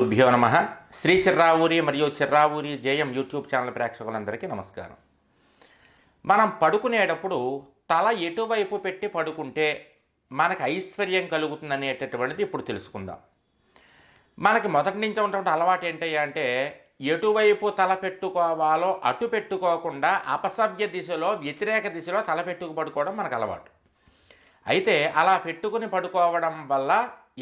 గురుభ్యో నమ. శ్రీ చిర్రావూరి మరియు చిర్రావూరి జయం యూట్యూబ్ ఛానల్ ప్రేక్షకులందరికీ నమస్కారం. మనం పడుకునేటప్పుడు తల ఎటువైపు పెట్టి పడుకుంటే మనకు ఐశ్వర్యం కలుగుతుంది అనేటటువంటిది ఇప్పుడు తెలుసుకుందాం. మనకి మొదటి నుంచి ఉన్నటువంటి అలవాటు ఏంటయ్యా అంటే ఎటువైపు తల పెట్టుకోవాలో అటు పెట్టుకోకుండా అపసవ్య దిశలో వ్యతిరేక దిశలో తల పెట్టుకు పడుకోవడం మనకు అలవాటు. అయితే అలా పెట్టుకుని పడుకోవడం వల్ల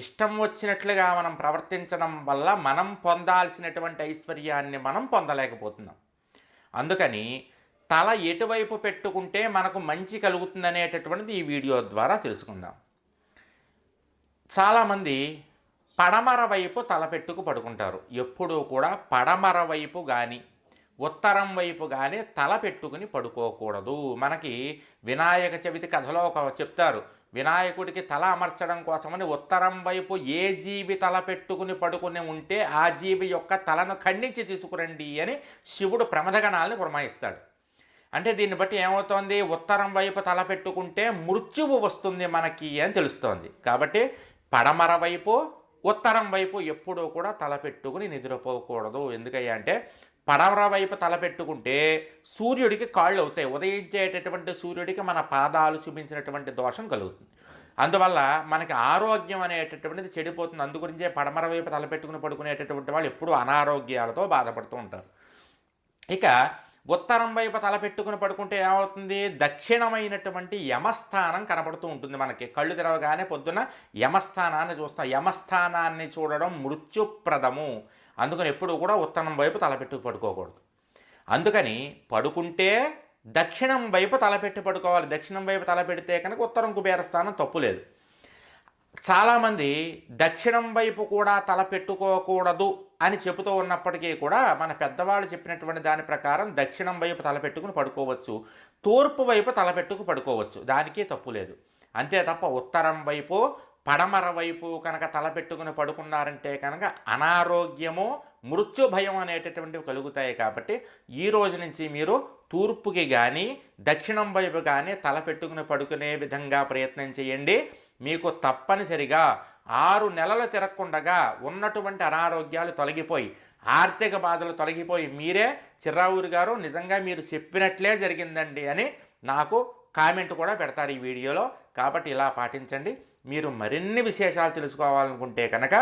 ఇష్టం వచ్చినట్లుగా మనం ప్రవర్తించడం వల్ల మనం పొందాల్సినటువంటి ఐశ్వర్యాన్ని మనం పొందలేకపోతున్నాం. అందుకని తల ఎటువైపు పెట్టుకుంటే మనకు మంచి కలుగుతుందనేటటువంటిది ఈ వీడియో ద్వారా తెలుసుకుందాం. చాలామంది పడమర వైపు తల పెట్టుకు పడుకుంటారు. ఎప్పుడూ కూడా పడమర వైపు కానీ ఉత్తరం వైపు కానీ తల పెట్టుకుని పడుకోకూడదు. మనకి వినాయక చవితి కథలో ఒక చెప్తారు వినాయకుడికి తల అమర్చడం కోసమని ఉత్తరం వైపు ఏ జీవి తల పెట్టుకుని పడుకుని ఉంటే ఆ జీవి యొక్క తలను ఖండించి తీసుకురండి అని శివుడు ప్రమదగణాలను పురమాయిస్తాడు. అంటే దీన్ని బట్టి ఏమవుతోంది? ఉత్తరం వైపు తల పెట్టుకుంటే మృత్యువు వస్తుంది మనకి అని తెలుస్తోంది. కాబట్టి పడమర వైపు ఉత్తరం వైపు ఎప్పుడూ కూడా తల పెట్టుకుని నిద్రపోకూడదు. ఎందుకయ్యా అంటే పడవర వైపు తల పెట్టుకుంటే సూర్యుడికి కాళ్ళు అవుతాయి. ఉదయించేటటువంటి సూర్యుడికి మన పాదాలు చూపించినటువంటి దోషం కలుగుతుంది. అందువల్ల మనకి ఆరోగ్యం అనేటటువంటిది చెడిపోతుంది. అందుగురించే పడమర వైపు తలపెట్టుకుని పడుకునేటటువంటి వాళ్ళు ఎప్పుడూ అనారోగ్యాలతో బాధపడుతూ ఉంటారు. ఇక ఉత్తరం వైపు తల పెట్టుకుని పడుకుంటే ఏమవుతుంది? దక్షిణమైనటువంటి యమస్థానం కనపడుతూ ఉంటుంది మనకి. కళ్ళు తెరవగానే పొద్దున యమస్థానాన్ని చూస్తాం. యమస్థానాన్ని చూడడం మృత్యుప్రదము. అందుకని ఎప్పుడు కూడా ఉత్తరం వైపు తలపెట్టుకు పడుకోకూడదు. అందుకని పడుకుంటే దక్షిణం వైపు తలపెట్టి పడుకోవాలి. దక్షిణం వైపు తలపెడితే కనుక ఉత్తరం కుబేర స్థానం తప్పులేదు చాలామంది దక్షిణం వైపు కూడా తల పెట్టుకోకూడదు. అని చెబుతూ ఉన్నప్పటికీ కూడా మన పెద్దవాళ్ళు చెప్పినటువంటి దాని ప్రకారం దక్షిణం వైపు తలపెట్టుకుని పడుకోవచ్చు తూర్పు వైపు తలపెట్టుకు పడుకోవచ్చు. దానికే తప్పు లేదు. అంతే తప్ప ఉత్తరం వైపు పడమర వైపు కనుక తలపెట్టుకుని పడుకున్నారంటే కనుక అనారోగ్యము మృత్యు భయం అనేటటువంటివి కలుగుతాయి కాబట్టి ఈ రోజు నుంచి మీరు తూర్పుకి కానీ దక్షిణం వైపు కానీ తలపెట్టుకుని పడుకునే విధంగా ప్రయత్నం చేయండి. మీకు తప్పనిసరిగా ఆరు నెలలు తిరగకుండగా ఉన్నటువంటి అనారోగ్యాలు తొలగిపోయి ఆర్థిక బాధలు తొలగిపోయి మీరే చిర్రావూరు గారు నిజంగా మీరు చెప్పినట్లే జరిగిందండి అని నాకు కామెంట్ కూడా పెడతారు ఈ వీడియోలో. కాబట్టి ఇలా పాటించండి. మీరు మరిన్ని విశేషాలు తెలుసుకోవాలనుకుంటే కనుక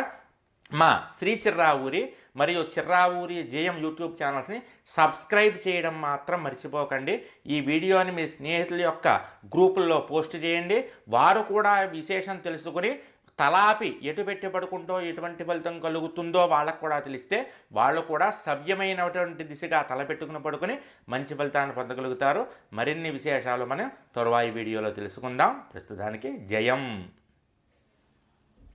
మా శ్రీ చిర్రావూరి మరియు చిర్రావూరి జేఎం యూట్యూబ్ ఛానల్స్ని సబ్స్క్రైబ్ చేయడం మాత్రం మర్చిపోకండి. ఈ వీడియోని మీ స్నేహితుల యొక్క గ్రూపుల్లో పోస్ట్ చేయండి. వారు కూడా విశేషం తెలుసుకుని తలాపి ఎటు పెట్టి పడుకుంటో ఎటువంటి ఫలితం కలుగుతుందో వాళ్ళకు కూడా తెలిస్తే వాళ్ళు కూడా సవ్యమైనటువంటి దిశగా తలపెట్టుకుని పడుకుని మంచి ఫలితాన్ని పొందగలుగుతారు. మరిన్ని విశేషాలు మనం తరువాయి వీడియోలో తెలుసుకుందాం. ప్రస్తుతానికి జయం.